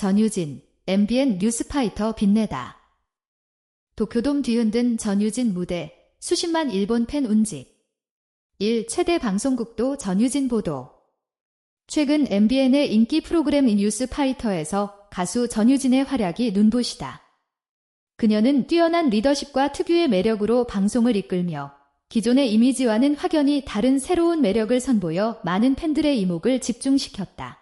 전유진, MBN 뉴스파이터 빛내다. 도쿄돔 뒤흔든 전유진 무대, 수십만 일본 팬 운집. 1. 최대 방송국도 전유진 보도. 최근 MBN의 인기 프로그램 뉴스파이터에서 가수 전유진의 활약이 눈부시다. 그녀는 뛰어난 리더십과 특유의 매력으로 방송을 이끌며 기존의 이미지와는 확연히 다른 새로운 매력을 선보여 많은 팬들의 이목을 집중시켰다.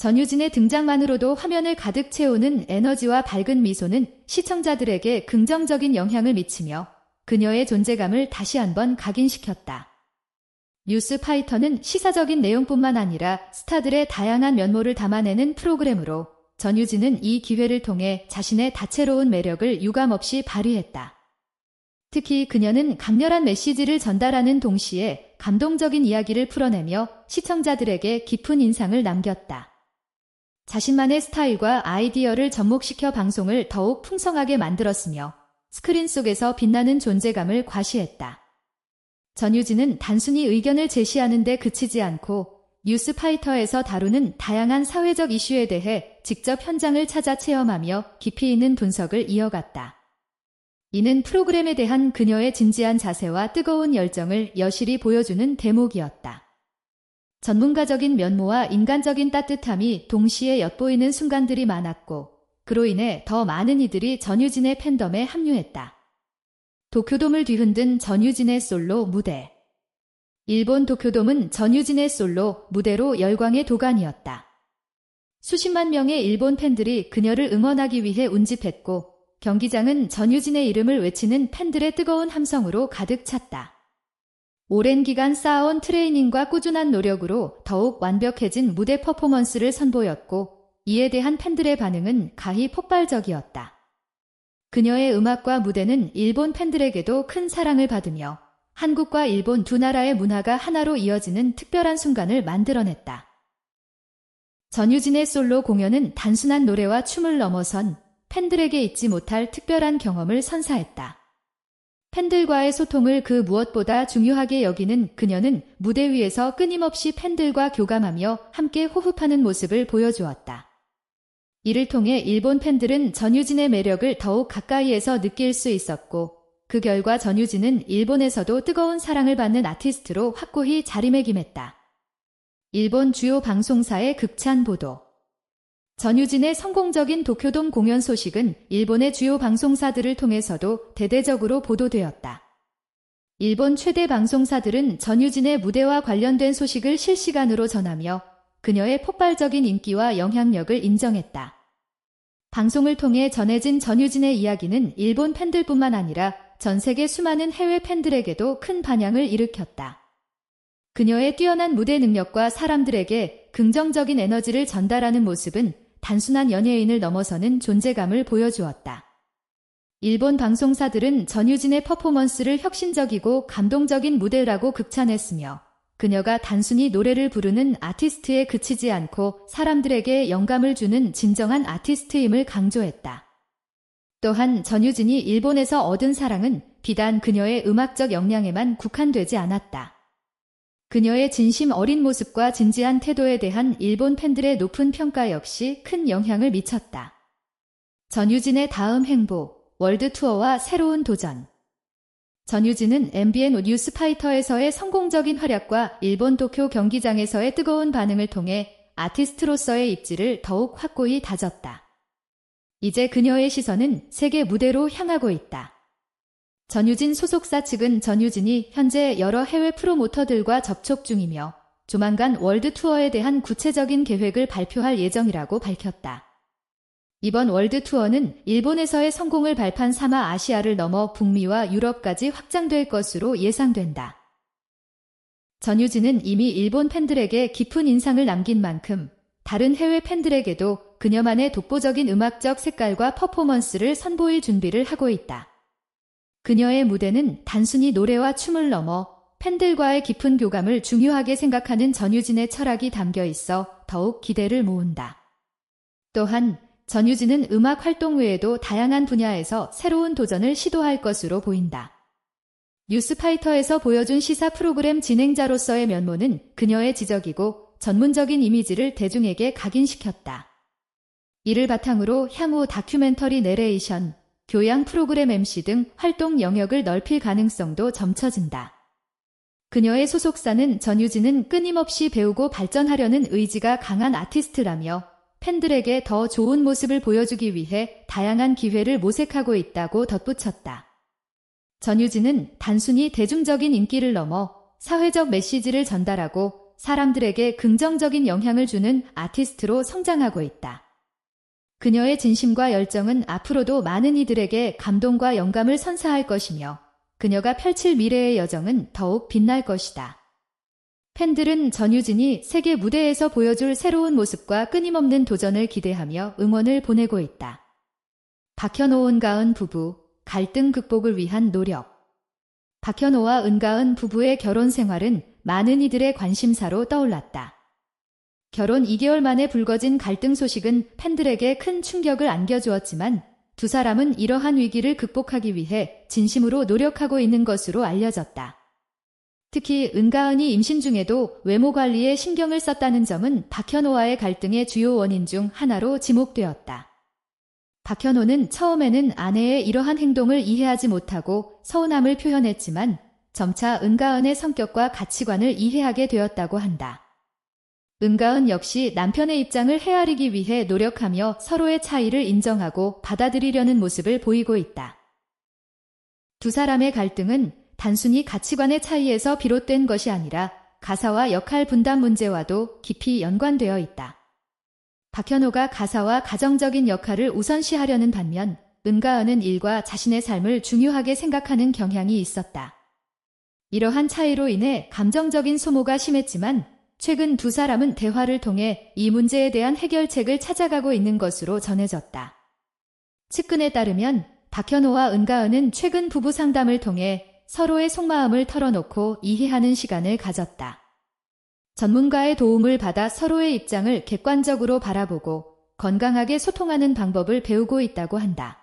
전유진의 등장만으로도 화면을 가득 채우는 에너지와 밝은 미소는 시청자들에게 긍정적인 영향을 미치며 그녀의 존재감을 다시 한번 각인시켰다. 뉴스 파이터는 시사적인 내용뿐만 아니라 스타들의 다양한 면모를 담아내는 프로그램으로 전유진은 이 기회를 통해 자신의 다채로운 매력을 유감없이 발휘했다. 특히 그녀는 강렬한 메시지를 전달하는 동시에 감동적인 이야기를 풀어내며 시청자들에게 깊은 인상을 남겼다. 자신만의 스타일과 아이디어를 접목시켜 방송을 더욱 풍성하게 만들었으며 스크린 속에서 빛나는 존재감을 과시했다. 전유진은 단순히 의견을 제시하는 데 그치지 않고 뉴스파이터에서 다루는 다양한 사회적 이슈에 대해 직접 현장을 찾아 체험하며 깊이 있는 분석을 이어갔다. 이는 프로그램에 대한 그녀의 진지한 자세와 뜨거운 열정을 여실히 보여주는 대목이었다. 전문가적인 면모와 인간적인 따뜻함이 동시에 엿보이는 순간들이 많았고, 그로 인해 더 많은 이들이 전유진의 팬덤에 합류했다. 도쿄돔을 뒤흔든 전유진의 솔로 무대. 일본 도쿄돔은 전유진의 솔로 무대로 열광의 도가니였다. 수십만 명의 일본 팬들이 그녀를 응원하기 위해 운집했고 경기장은 전유진의 이름을 외치는 팬들의 뜨거운 함성으로 가득 찼다. 오랜 기간 쌓아온 트레이닝과 꾸준한 노력으로 더욱 완벽해진 무대 퍼포먼스를 선보였고 이에 대한 팬들의 반응은 가히 폭발적이었다. 그녀의 음악과 무대는 일본 팬들에게도 큰 사랑을 받으며 한국과 일본 두 나라의 문화가 하나로 이어지는 특별한 순간을 만들어냈다. 전유진의 솔로 공연은 단순한 노래와 춤을 넘어선 팬들에게 잊지 못할 특별한 경험을 선사했다. 팬들과의 소통을 그 무엇보다 중요하게 여기는 그녀는 무대 위에서 끊임없이 팬들과 교감하며 함께 호흡하는 모습을 보여주었다. 이를 통해 일본 팬들은 전유진의 매력을 더욱 가까이에서 느낄 수 있었고 그 결과 전유진은 일본에서도 뜨거운 사랑을 받는 아티스트로 확고히 자리매김했다. 일본 주요 방송사의 극찬 보도 전유진의 성공적인 도쿄돔 공연 소식은 일본의 주요 방송사들을 통해서도 대대적으로 보도되었다. 일본 최대 방송사들은 전유진의 무대와 관련된 소식을 실시간으로 전하며 그녀의 폭발적인 인기와 영향력을 인정했다. 방송을 통해 전해진 전유진의 이야기는 일본 팬들뿐만 아니라 전 세계 수많은 해외 팬들에게도 큰 반향을 일으켰다. 그녀의 뛰어난 무대 능력과 사람들에게 긍정적인 에너지를 전달하는 모습은 단순한 연예인을 넘어서는 존재감을 보여주었다. 일본 방송사들은 전유진의 퍼포먼스를 혁신적이고 감동적인 무대라고 극찬했으며 그녀가 단순히 노래를 부르는 아티스트에 그치지 않고 사람들에게 영감을 주는 진정한 아티스트임을 강조했다. 또한 전유진이 일본에서 얻은 사랑은 비단 그녀의 음악적 역량에만 국한되지 않았다. 그녀의 진심 어린 모습과 진지한 태도에 대한 일본 팬들의 높은 평가 역시 큰 영향을 미쳤다. 전유진의 다음 행보, 월드 투어와 새로운 도전. 전유진은 MBN 뉴스파이터에서의 성공적인 활약과 일본 도쿄 경기장에서의 뜨거운 반응을 통해 아티스트로서의 입지를 더욱 확고히 다졌다. 이제 그녀의 시선은 세계 무대로 향하고 있다. 전유진 소속사 측은 전유진이 현재 여러 해외 프로모터들과 접촉 중이며 조만간 월드 투어에 대한 구체적인 계획을 발표할 예정이라고 밝혔다. 이번 월드 투어는 일본에서의 성공을 발판 삼아 아시아를 넘어 북미와 유럽까지 확장될 것으로 예상된다. 전유진은 이미 일본 팬들에게 깊은 인상을 남긴 만큼 다른 해외 팬들에게도 그녀만의 독보적인 음악적 색깔과 퍼포먼스를 선보일 준비를 하고 있다. 그녀의 무대는 단순히 노래와 춤을 넘어 팬들과의 깊은 교감을 중요하게 생각하는 전유진의 철학이 담겨 있어 더욱 기대를 모은다. 또한 전유진은 음악 활동 외에도 다양한 분야에서 새로운 도전을 시도할 것으로 보인다. 뉴스파이터에서 보여준 시사 프로그램 진행자로서의 면모는 그녀의 지적이고 전문적인 이미지를 대중에게 각인시켰다. 이를 바탕으로 향후 다큐멘터리 내레이션, 교양 프로그램 MC 등 활동 영역을 넓힐 가능성도 점쳐진다. 그녀의 소속사는 전유진은 끊임없이 배우고 발전하려는 의지가 강한 아티스트라며 팬들에게 더 좋은 모습을 보여주기 위해 다양한 기회를 모색하고 있다고 덧붙였다. 전유진은 단순히 대중적인 인기를 넘어 사회적 메시지를 전달하고 사람들에게 긍정적인 영향을 주는 아티스트로 성장하고 있다. 그녀의 진심과 열정은 앞으로도 많은 이들에게 감동과 영감을 선사할 것이며 그녀가 펼칠 미래의 여정은 더욱 빛날 것이다. 팬들은 전유진이 세계 무대에서 보여줄 새로운 모습과 끊임없는 도전을 기대하며 응원을 보내고 있다. 박현호 은가은 부부, 갈등 극복을 위한 노력. 박현호와 은가은 부부의 결혼 생활은 많은 이들의 관심사로 떠올랐다. 결혼 2개월 만에 불거진 갈등 소식은 팬들에게 큰 충격을 안겨주었지만 두 사람은 이러한 위기를 극복하기 위해 진심으로 노력하고 있는 것으로 알려졌다. 특히 은가은이 임신 중에도 외모 관리에 신경을 썼다는 점은 박현호와의 갈등의 주요 원인 중 하나로 지목되었다. 박현호는 처음에는 아내의 이러한 행동을 이해하지 못하고 서운함을 표현했지만 점차 은가은의 성격과 가치관을 이해하게 되었다고 한다. 은가은 역시 남편의 입장을 헤아리기 위해 노력하며 서로의 차이를 인정하고 받아들이려는 모습을 보이고 있다. 두 사람의 갈등은 단순히 가치관의 차이에서 비롯된 것이 아니라 가사와 역할 분담 문제와도 깊이 연관되어 있다. 박현호가 가사와 가정적인 역할을 우선시하려는 반면 은가은은 일과 자신의 삶을 중요하게 생각하는 경향이 있었다. 이러한 차이로 인해 감정적인 소모가 심했지만 최근 두 사람은 대화를 통해 이 문제에 대한 해결책을 찾아가고 있는 것으로 전해졌다. 측근에 따르면 박현호와 은가은은 최근 부부 상담을 통해 서로의 속마음을 털어놓고 이해하는 시간을 가졌다. 전문가의 도움을 받아 서로의 입장을 객관적으로 바라보고 건강하게 소통하는 방법을 배우고 있다고 한다.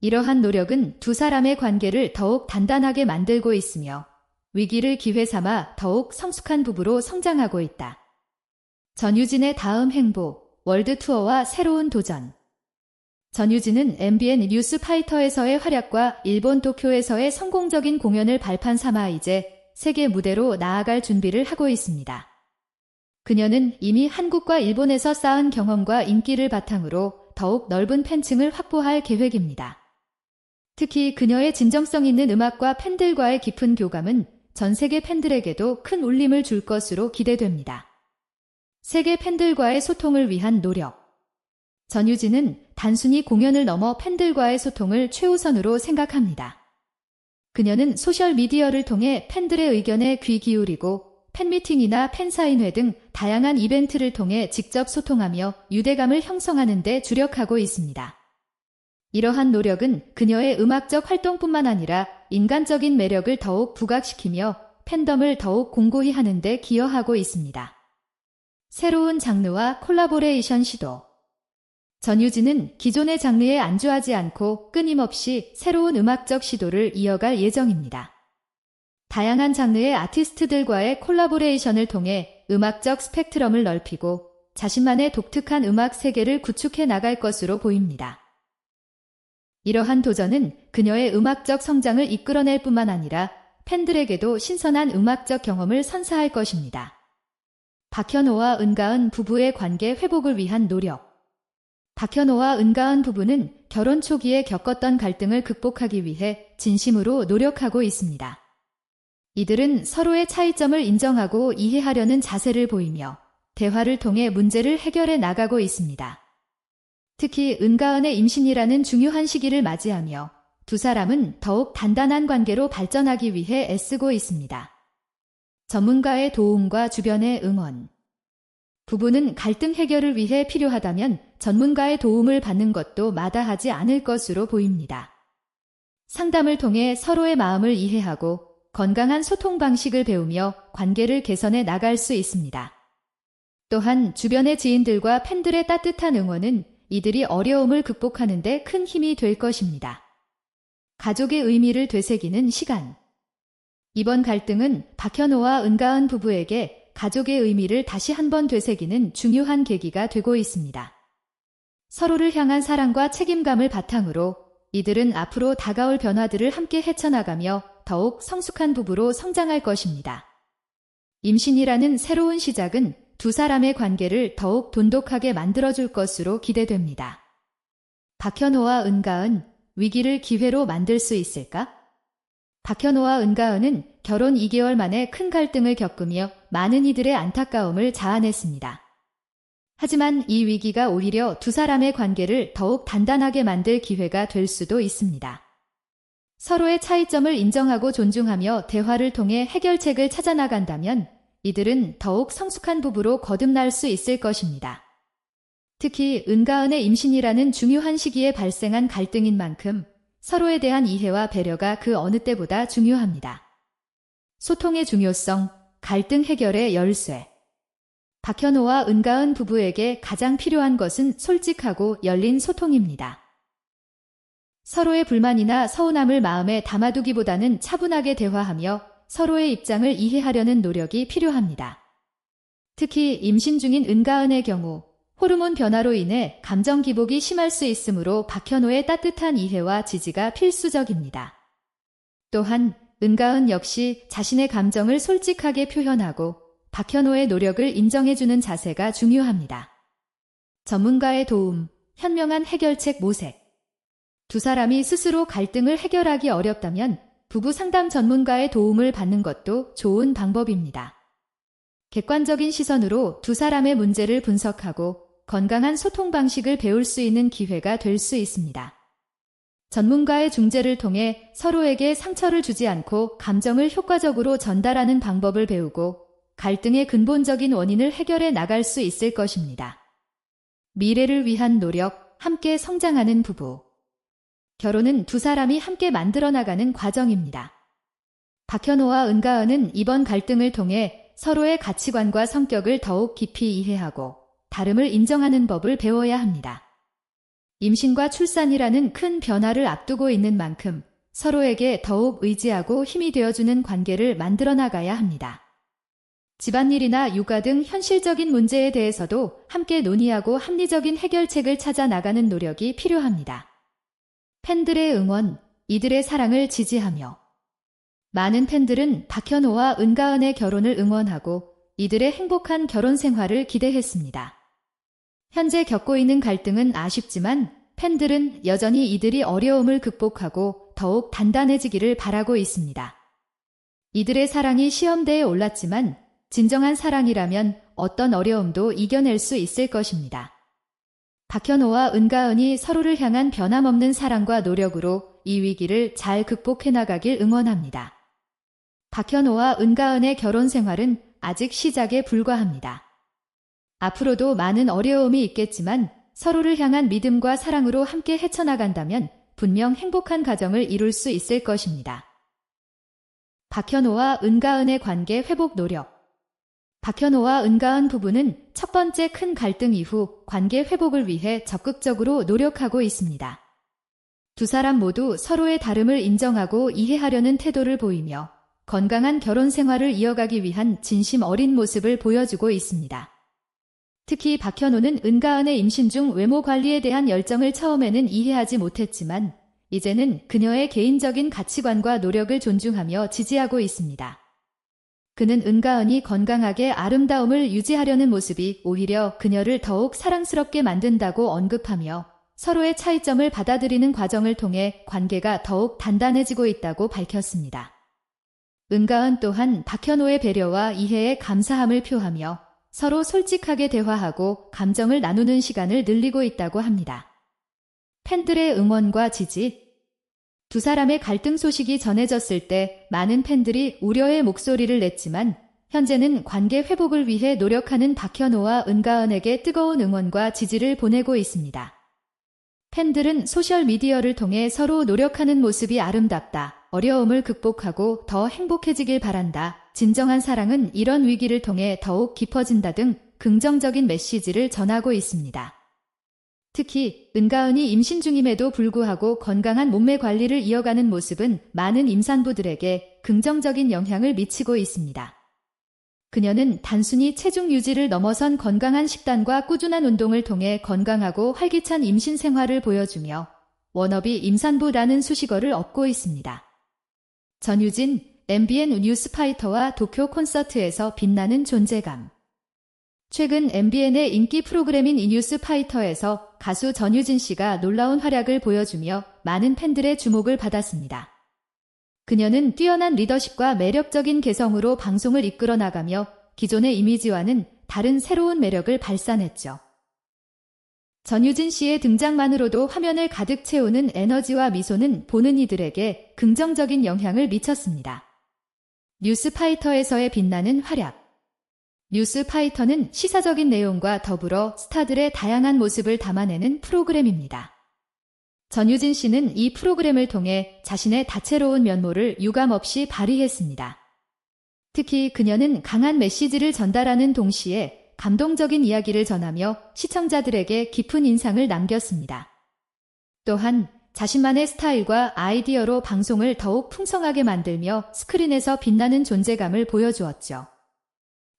이러한 노력은 두 사람의 관계를 더욱 단단하게 만들고 있으며 위기를 기회 삼아 더욱 성숙한 부부로 성장하고 있다. 전유진의 다음 행보, 월드 투어와 새로운 도전. 전유진은 MBN 뉴스 파이터에서의 활약과 일본 도쿄에서의 성공적인 공연을 발판 삼아 이제 세계 무대로 나아갈 준비를 하고 있습니다. 그녀는 이미 한국과 일본에서 쌓은 경험과 인기를 바탕으로 더욱 넓은 팬층을 확보할 계획입니다. 특히 그녀의 진정성 있는 음악과 팬들과의 깊은 교감은 전 세계 팬들에게도 큰 울림을 줄 것으로 기대됩니다. 세계 팬들과의 소통을 위한 노력. 전유진은 단순히 공연을 넘어 팬들과의 소통을 최우선으로 생각합니다. 그녀는 소셜미디어를 통해 팬들의 의견에 귀 기울이고 팬미팅이나 팬사인회 등 다양한 이벤트를 통해 직접 소통하며 유대감을 형성하는 데 주력하고 있습니다. 이러한 노력은 그녀의 음악적 활동뿐만 아니라 인간적인 매력을 더욱 부각시키며 팬덤을 더욱 공고히 하는 데 기여하고 있습니다. 새로운 장르와 콜라보레이션 시도 전유진은 기존의 장르에 안주하지 않고 끊임없이 새로운 음악적 시도를 이어갈 예정입니다. 다양한 장르의 아티스트들과의 콜라보레이션을 통해 음악적 스펙트럼을 넓히고 자신만의 독특한 음악 세계를 구축해 나갈 것으로 보입니다. 이러한 도전은 그녀의 음악적 성장을 이끌어낼 뿐만 아니라 팬들에게도 신선한 음악적 경험을 선사할 것입니다. 박현호와 은가은 부부의 관계 회복을 위한 노력 박현호와 은가은 부부는 결혼 초기에 겪었던 갈등을 극복하기 위해 진심으로 노력하고 있습니다. 이들은 서로의 차이점을 인정하고 이해하려는 자세를 보이며 대화를 통해 문제를 해결해 나가고 있습니다. 특히 은가은의 임신이라는 중요한 시기를 맞이하며 두 사람은 더욱 단단한 관계로 발전하기 위해 애쓰고 있습니다. 전문가의 도움과 주변의 응원, 부부는 갈등 해결을 위해 필요하다면 전문가의 도움을 받는 것도 마다하지 않을 것으로 보입니다. 상담을 통해 서로의 마음을 이해하고 건강한 소통 방식을 배우며 관계를 개선해 나갈 수 있습니다. 또한 주변의 지인들과 팬들의 따뜻한 응원은 이들이 어려움을 극복하는 데 큰 힘이 될 것입니다. 가족의 의미를 되새기는 시간. 이번 갈등은 박현호와 은가은 부부에게 가족의 의미를 다시 한번 되새기는 중요한 계기가 되고 있습니다. 서로를 향한 사랑과 책임감을 바탕으로 이들은 앞으로 다가올 변화들을 함께 헤쳐나가며 더욱 성숙한 부부로 성장할 것입니다. 임신이라는 새로운 시작은 두 사람의 관계를 더욱 돈독하게 만들어줄 것으로 기대됩니다. 박현호와 은가은 위기를 기회로 만들 수 있을까? 박현호와 은가은은 결혼 2개월 만에 큰 갈등을 겪으며 많은 이들의 안타까움을 자아냈습니다. 하지만 이 위기가 오히려 두 사람의 관계를 더욱 단단하게 만들 기회가 될 수도 있습니다. 서로의 차이점을 인정하고 존중하며 대화를 통해 해결책을 찾아나간다면 이들은 더욱 성숙한 부부로 거듭날 수 있을 것입니다. 특히 은가은의 임신이라는 중요한 시기에 발생한 갈등인 만큼 서로에 대한 이해와 배려가 그 어느 때보다 중요합니다. 소통의 중요성, 갈등 해결의 열쇠. 박현호와 은가은 부부에게 가장 필요한 것은 솔직하고 열린 소통입니다. 서로의 불만이나 서운함을 마음에 담아두기보다는 차분하게 대화하며 서로의 입장을 이해하려는 노력이 필요합니다. 특히 임신 중인 은가은의 경우 호르몬 변화로 인해 감정 기복이 심할 수 있으므로 박현호의 따뜻한 이해와 지지가 필수적입니다. 또한 은가은 역시 자신의 감정을 솔직하게 표현하고 박현호의 노력을 인정해주는 자세가 중요합니다. 전문가의 도움, 현명한 해결책 모색. 두 사람이 스스로 갈등을 해결하기 어렵다면 부부 상담 전문가의 도움을 받는 것도 좋은 방법입니다. 객관적인 시선으로 두 사람의 문제를 분석하고 건강한 소통 방식을 배울 수 있는 기회가 될 수 있습니다. 전문가의 중재를 통해 서로에게 상처를 주지 않고 감정을 효과적으로 전달하는 방법을 배우고 갈등의 근본적인 원인을 해결해 나갈 수 있을 것입니다. 미래를 위한 노력, 함께 성장하는 부부. 결혼은 두 사람이 함께 만들어 나가는 과정입니다. 박현호와 은가은은 이번 갈등을 통해 서로의 가치관과 성격을 더욱 깊이 이해하고 다름을 인정하는 법을 배워야 합니다. 임신과 출산이라는 큰 변화를 앞두고 있는 만큼 서로에게 더욱 의지하고 힘이 되어주는 관계를 만들어 나가야 합니다. 집안일이나 육아 등 현실적인 문제에 대해서도 함께 논의하고 합리적인 해결책을 찾아 나가는 노력이 필요합니다. 팬들의 응원, 이들의 사랑을 지지하며 많은 팬들은 박현호와 은가은의 결혼을 응원하고 이들의 행복한 결혼 생활을 기대했습니다. 현재 겪고 있는 갈등은 아쉽지만 팬들은 여전히 이들이 어려움을 극복하고 더욱 단단해지기를 바라고 있습니다. 이들의 사랑이 시험대에 올랐지만 진정한 사랑이라면 어떤 어려움도 이겨낼 수 있을 것입니다. 박현호와 은가은이 서로를 향한 변함없는 사랑과 노력으로 이 위기를 잘 극복해 나가길 응원합니다. 박현호와 은가은의 결혼 생활은 아직 시작에 불과합니다. 앞으로도 많은 어려움이 있겠지만 서로를 향한 믿음과 사랑으로 함께 헤쳐나간다면 분명 행복한 가정을 이룰 수 있을 것입니다. 박현호와 은가은의 관계 회복 노력 박현호와 은가은 부부는 첫 번째 큰 갈등 이후 관계 회복을 위해 적극적으로 노력하고 있습니다. 두 사람 모두 서로의 다름을 인정하고 이해하려는 태도를 보이며 건강한 결혼 생활을 이어가기 위한 진심 어린 모습을 보여주고 있습니다. 특히 박현호는 은가은의 임신 중 외모 관리에 대한 열정을 처음에는 이해하지 못했지만 이제는 그녀의 개인적인 가치관과 노력을 존중하며 지지하고 있습니다. 그는 은가은이 건강하게 아름다움을 유지하려는 모습이 오히려 그녀를 더욱 사랑스럽게 만든다고 언급하며 서로의 차이점을 받아들이는 과정을 통해 관계가 더욱 단단해지고 있다고 밝혔습니다. 은가은 또한 박현호의 배려와 이해에 감사함을 표하며 서로 솔직하게 대화하고 감정을 나누는 시간을 늘리고 있다고 합니다. 팬들의 응원과 지지, 두 사람의 갈등 소식이 전해졌을 때 많은 팬들이 우려의 목소리를 냈지만 현재는 관계 회복을 위해 노력하는 박현호와 은가은에게 뜨거운 응원과 지지를 보내고 있습니다. 팬들은 소셜미디어를 통해 서로 노력하는 모습이 아름답다. 어려움을 극복하고 더 행복해지길 바란다. 진정한 사랑은 이런 위기를 통해 더욱 깊어진다 등 긍정적인 메시지를 전하고 있습니다. 특히 은가은이 임신 중임에도 불구하고 건강한 몸매 관리를 이어가는 모습은 많은 임산부들에게 긍정적인 영향을 미치고 있습니다. 그녀는 단순히 체중 유지를 넘어선 건강한 식단과 꾸준한 운동을 통해 건강하고 활기찬 임신 생활을 보여주며 워너비 임산부라는 수식어를 얻고 있습니다. 전유진, MBN 뉴스파이터와 도쿄 콘서트에서 빛나는 존재감. 최근 MBN의 인기 프로그램인 이뉴스 파이터에서 가수 전유진 씨가 놀라운 활약을 보여주며 많은 팬들의 주목을 받았습니다. 그녀는 뛰어난 리더십과 매력적인 개성으로 방송을 이끌어 나가며 기존의 이미지와는 다른 새로운 매력을 발산했죠. 전유진 씨의 등장만으로도 화면을 가득 채우는 에너지와 미소는 보는 이들에게 긍정적인 영향을 미쳤습니다. 뉴스파이터에서의 빛나는 활약. 뉴스 파이터는 시사적인 내용과 더불어 스타들의 다양한 모습을 담아내는 프로그램입니다. 전유진 씨는 이 프로그램을 통해 자신의 다채로운 면모를 유감없이 발휘했습니다. 특히 그녀는 강한 메시지를 전달하는 동시에 감동적인 이야기를 전하며 시청자들에게 깊은 인상을 남겼습니다. 또한 자신만의 스타일과 아이디어로 방송을 더욱 풍성하게 만들며 스크린에서 빛나는 존재감을 보여주었죠.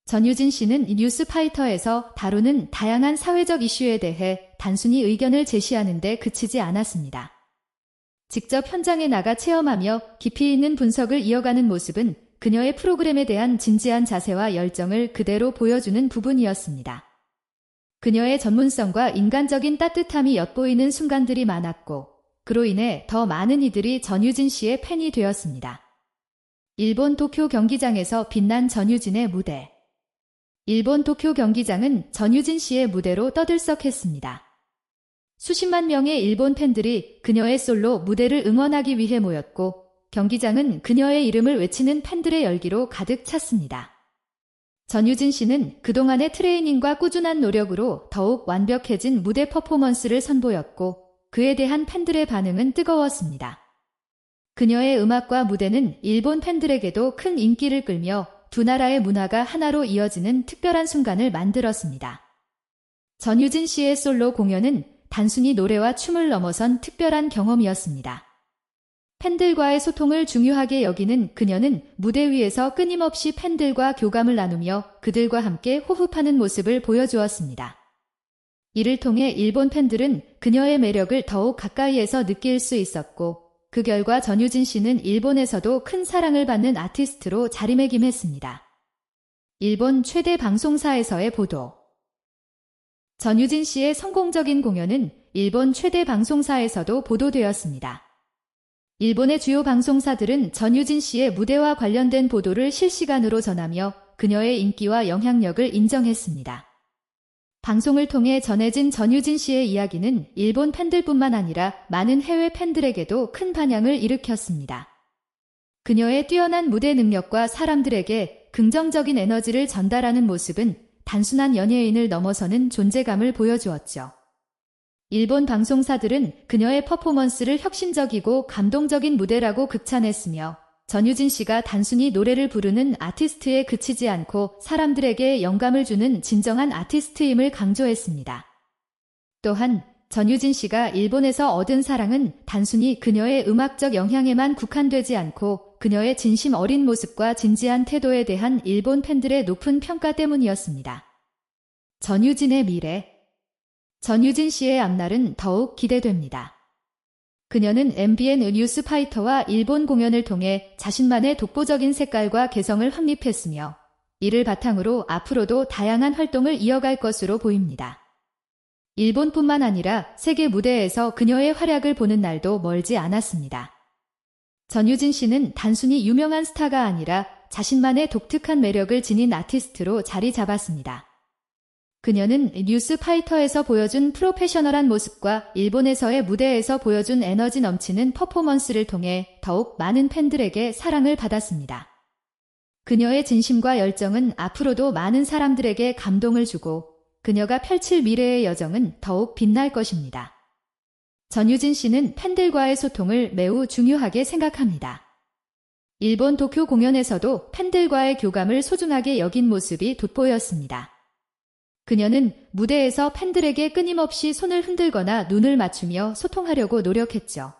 전유진 씨는 뉴스파이터에서 다루는 다양한 사회적 이슈에 대해 단순히 의견을 제시하는데 그치지 않았습니다. 직접 현장에 나가 체험하며 깊이 있는 분석을 이어가는 모습은 그녀의 프로그램에 대한 진지한 자세와 열정을 그대로 보여주는 부분이었습니다. 그녀의 전문성과 인간적인 따뜻함이 엿보이는 순간들이 많았고, 그로 인해 더 많은 이들이 전유진 씨의 팬이 되었습니다. 일본 도쿄 경기장에서 빛난 전유진의 무대. 일본 도쿄 경기장은 전유진 씨의 무대로 떠들썩했습니다. 수십만 명의 일본 팬들이 그녀의 솔로 무대를 응원하기 위해 모였고, 경기장은 그녀의 이름을 외치는 팬들의 열기로 가득 찼습니다. 전유진 씨는 그동안의 트레이닝과 꾸준한 노력으로 더욱 완벽해진 무대 퍼포먼스를 선보였고 그에 대한 팬들의 반응은 뜨거웠습니다. 그녀의 음악과 무대는 일본 팬들에게도 큰 인기를 끌며 두 나라의 문화가 하나로 이어지는 특별한 순간을 만들었습니다. 전유진 씨의 솔로 공연은 단순히 노래와 춤을 넘어선 특별한 경험이었습니다. 팬들과의 소통을 중요하게 여기는 그녀는 무대 위에서 끊임없이 팬들과 교감을 나누며 그들과 함께 호흡하는 모습을 보여주었습니다. 이를 통해 일본 팬들은 그녀의 매력을 더욱 가까이에서 느낄 수 있었고 그 결과 전유진 씨는 일본에서도 큰 사랑을 받는 아티스트로 자리매김했습니다. 일본 최대 방송사에서의 보도 전유진 씨의 성공적인 공연은 일본 최대 방송사에서도 보도되었습니다. 일본의 주요 방송사들은 전유진 씨의 무대와 관련된 보도를 실시간으로 전하며 그녀의 인기와 영향력을 인정했습니다. 방송을 통해 전해진 전유진 씨의 이야기는 일본 팬들뿐만 아니라 많은 해외 팬들에게도 큰 반향을 일으켰습니다. 그녀의 뛰어난 무대 능력과 사람들에게 긍정적인 에너지를 전달하는 모습은 단순한 연예인을 넘어서는 존재감을 보여주었죠. 일본 방송사들은 그녀의 퍼포먼스를 혁신적이고 감동적인 무대라고 극찬했으며 전유진 씨가 단순히 노래를 부르는 아티스트에 그치지 않고 사람들에게 영감을 주는 진정한 아티스트임을 강조했습니다. 또한 전유진 씨가 일본에서 얻은 사랑은 단순히 그녀의 음악적 영향에만 국한되지 않고 그녀의 진심 어린 모습과 진지한 태도에 대한 일본 팬들의 높은 평가 때문이었습니다. 전유진의 미래 전유진 씨의 앞날은 더욱 기대됩니다. 그녀는 MBN 뉴스 파이터와 일본 공연을 통해 자신만의 독보적인 색깔과 개성을 확립했으며 이를 바탕으로 앞으로도 다양한 활동을 이어갈 것으로 보입니다. 일본뿐만 아니라 세계 무대에서 그녀의 활약을 보는 날도 멀지 않았습니다. 전유진 씨는 단순히 유명한 스타가 아니라 자신만의 독특한 매력을 지닌 아티스트로 자리 잡았습니다. 그녀는 뉴스파이터에서 보여준 프로페셔널한 모습과 일본에서의 무대에서 보여준 에너지 넘치는 퍼포먼스를 통해 더욱 많은 팬들에게 사랑을 받았습니다. 그녀의 진심과 열정은 앞으로도 많은 사람들에게 감동을 주고 그녀가 펼칠 미래의 여정은 더욱 빛날 것입니다. 전유진 씨는 팬들과의 소통을 매우 중요하게 생각합니다. 일본 도쿄 공연에서도 팬들과의 교감을 소중하게 여긴 모습이 돋보였습니다. 그녀는 무대에서 팬들에게 끊임없이 손을 흔들거나 눈을 맞추며 소통하려고 노력했죠.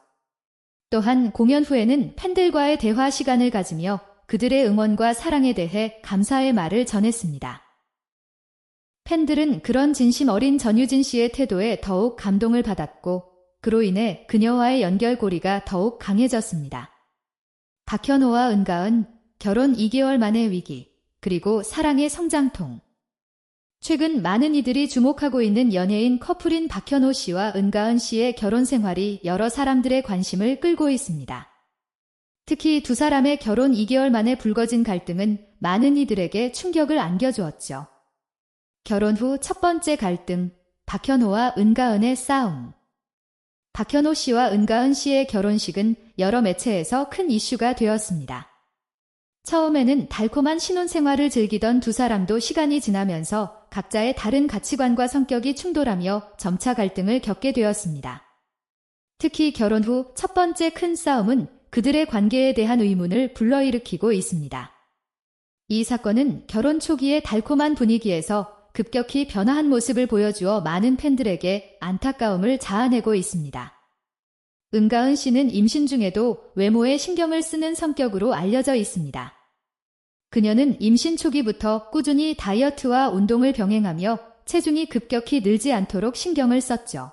또한 공연 후에는 팬들과의 대화 시간을 가지며 그들의 응원과 사랑에 대해 감사의 말을 전했습니다. 팬들은 그런 진심 어린 전유진 씨의 태도에 더욱 감동을 받았고 그로 인해 그녀와의 연결고리가 더욱 강해졌습니다. 박현호와 은가은 결혼 2개월 만의 위기 그리고 사랑의 성장통 최근 많은 이들이 주목하고 있는 연예인 커플인 박현호 씨와 은가은 씨의 결혼 생활이 여러 사람들의 관심을 끌고 있습니다. 특히 두 사람의 결혼 2개월 만에 불거진 갈등은 많은 이들에게 충격을 안겨주었죠. 결혼 후 첫 번째 갈등, 박현호와 은가은의 싸움. 박현호 씨와 은가은 씨의 결혼식은 여러 매체에서 큰 이슈가 되었습니다. 처음에는 달콤한 신혼생활을 즐기던 두 사람도 시간이 지나면서 각자의 다른 가치관과 성격이 충돌하며 점차 갈등을 겪게 되었습니다. 특히 결혼 후 첫 번째 큰 싸움은 그들의 관계에 대한 의문을 불러일으키고 있습니다. 이 사건은 결혼 초기의 달콤한 분위기에서 급격히 변화한 모습을 보여주어 많은 팬들에게 안타까움을 자아내고 있습니다. 은가은 씨는 임신 중에도 외모에 신경을 쓰는 성격으로 알려져 있습니다. 그녀는 임신 초기부터 꾸준히 다이어트와 운동을 병행하며 체중이 급격히 늘지 않도록 신경을 썼죠.